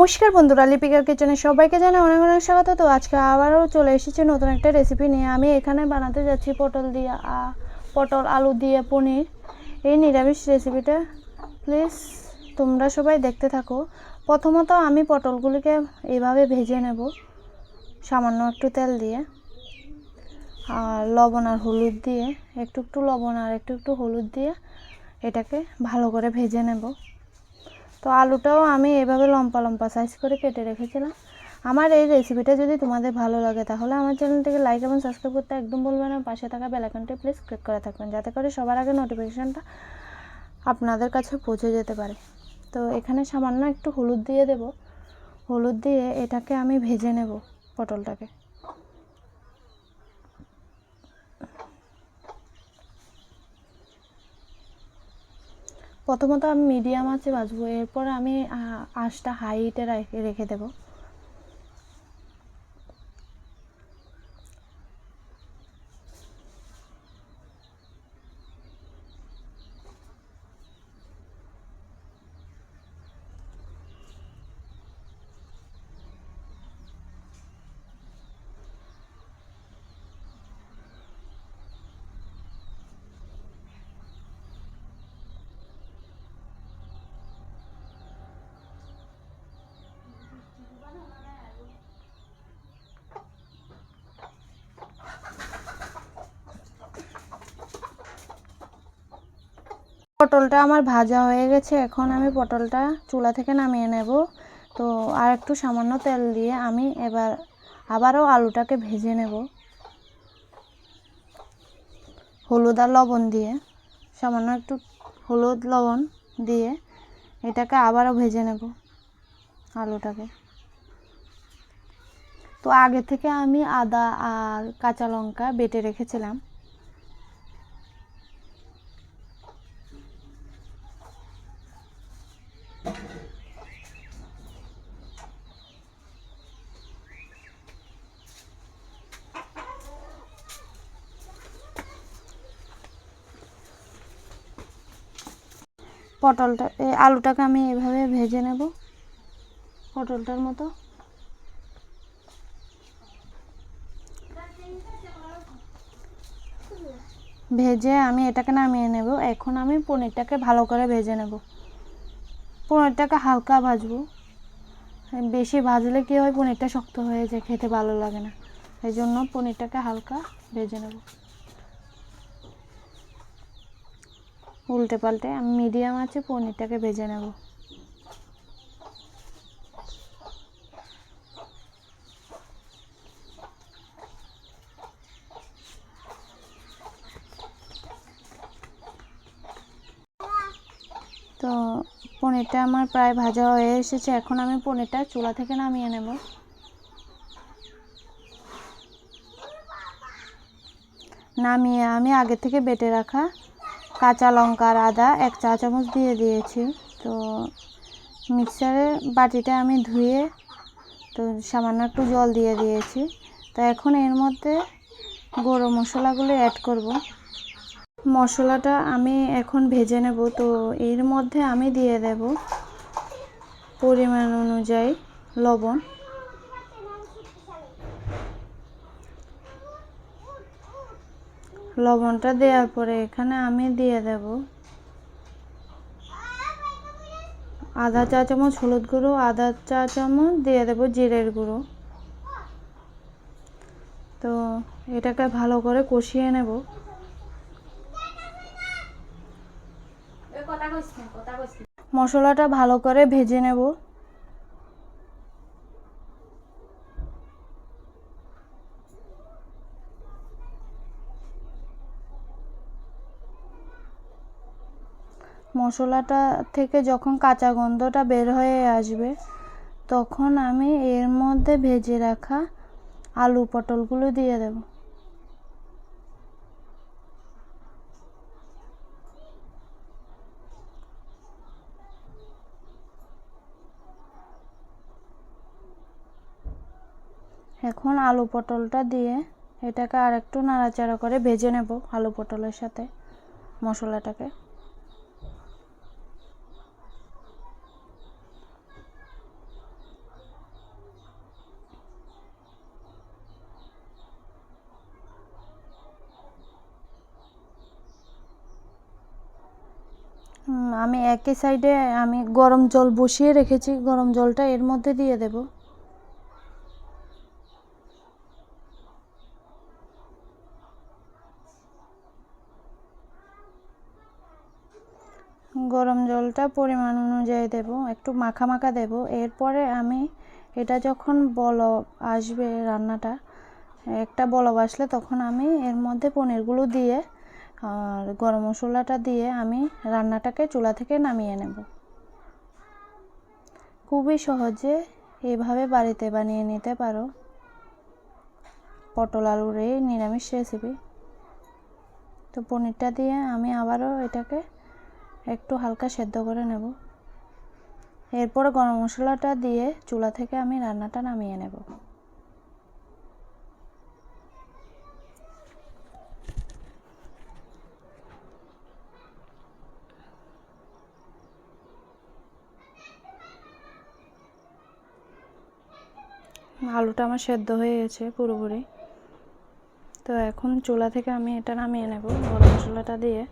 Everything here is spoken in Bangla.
নমস্কার বন্ধুরা লিপিকার কিচেনে সবাইকে জানাই অনেক অনেক স্বাগত। তো আজকে আবারও চলে এসেছি নতুন একটা রেসিপি নিয়ে। আমি এখানে বানাতে যাচ্ছি পটল দিয়ে পটল, আলু দিয়ে, পনির। এই নিরামিষ রেসিপিটা প্লিজ তোমরা সবাই দেখতে থাকো। প্রথমত আমি পটলগুলিকে এইভাবে ভেজে নেব, সামান্য একটু তেল দিয়ে। আর লবণ আর হলুদ দিয়ে, একটু একটু লবণ আর একটু একটু হলুদ দিয়ে এটাকে ভালো করে ভেজে নেব। তো আলুটাও আমি এভাবে লম্পা লম্পা সাইজ করে কেটে রেখেছিলাম। আমার এই রেসিপিটা যদি তোমাদের ভালো লাগে, তাহলে আমার চ্যানেলটিকে লাইক এবং সাবস্ক্রাইব করতে একদম বলবেন না। পাশে থাকা বেলাইকনটি প্লিজ ক্লিক করে থাকবেন, যাতে করে সবার আগে নোটিফিকেশানটা আপনাদের কাছে পৌঁছে যেতে পারে। তো এখানে সামান্য একটু হলুদ দিয়ে দেব। হলুদ দিয়ে এটাকে আমি ভেজে নেব পটলটাকে। প্রথমত আমি মিডিয়াম আছে ভাজবো এরপর আমি আঁশটা হাইটে রেখে দেবো। পটলটা আমার ভাজা হয়ে গেছে। এখন আমি পটলটা চুলা থেকে নামিয়ে নেব। তো আর একটু সামান্য তেল দিয়ে আমি এবার আবারও আলুটাকে ভেজে নেব। হলুদ আর লবণ দিয়ে, সামান্য একটু হলুদ লবণ দিয়ে এটাকে আবারও ভেজে নেব আলুটাকে। তো আগে থেকে আমি আদা আর কাঁচা লঙ্কা বেটে রেখেছিলাম। পটলটা, এই আলুটাকে আমি এভাবে ভেজে নেব, পটলটার মতো। ভেজে আমি এটাকে নামিয়ে নেব। এখন আমি পনিরটাকে ভালো করে ভেজে নেব। পনিরটাকে হালকা ভাজবো। বেশি ভাজলে কী হয়, পনিরটা শক্ত হয়ে যায়, খেতে ভালো লাগে না। এই জন্য পনিরটাকে হালকা ভেজে নেব। উল্টে পাল্টে আমি মিডিয়াম আছে, পনিরটাকে ভেজে নেব। তো পনিরটা আমার প্রায় ভাজা হয়ে এসেছে, এখন আমি পনিরটা চুলা থেকে নামিয়ে নেব। নামিয়ে আমি আগে থেকে বেটে রাখা কাঁচা লঙ্কা আর আদা এক চা চামচ দিয়ে দিয়েছি। তো মিক্সারের বাটিটা আমি ধুয়ে তো সামান্য একটু জল দিয়ে দিয়েছি। তো এখন এর মধ্যে গরম মশলাগুলো অ্যাড করব। মশলাটা আমি এখন ভেজে নেব। তো এর মধ্যে আমি দিয়ে দেব পরিমাণ অনুযায়ী লবণ। লবণটা দেওয়ার পরে এখানে আমি দিয়ে দেব আধা চা চামচ, হলুদ গুঁড়ো আধা চা চামচ, দিয়ে দেব জিরের গুঁড়ো। তো এটাকে ভালো করে কষিয়ে নেব। মশলাটা ভালো করে ভেজে নেব। মশলাটা থেকে যখন কাঁচা গন্ধটা বের হয়ে আসবে, তখন আমি এর মধ্যে ভেজে রাখা আলু পটলগুলো দিয়ে দেব। এখন আলু পটলটা দিয়ে এটাকে আর একটু নাড়াচাড়া করে ভেজে নেব আলু পটলের সাথে মশলাটাকে। আমি একই সাইডে, আমি গরম জল বসিয়ে রেখেছি, গরম জলটা এর মধ্যে দিয়ে দেব। গরম জলটা পরিমাণ অনুযায়ী দেব, একটু মাখা মাখা দেব। এরপরে আমি এটা যখন বলব আসবে রান্নাটা, একটা বলব আসলে তখন আমি এর মধ্যে পনিরগুলো দিয়ে আর গরম মশলাটা দিয়ে আমি রান্নাটাকে চুলা থেকে নামিয়ে নেব। খুবই সহজে এভাবে বাড়িতে বানিয়ে নিতে পারো। পটল আলুর এই নিরামিষ রেসিপি তো পনিরটা দিয়ে আমি আবারও এটাকে একটু হালকা সেদ্ধ করে নেব। এরপর গরম মশলাটা দিয়ে চুলা থেকে আমি রান্নাটা নামিয়ে নেব। আলুটা আমার সেদ্ধ হয়ে গেছে পুরোপুরি। তো এখন চুলা থেকে আমি এটা নামিয়ে নেব, গরম মশলাটা দিয়ে।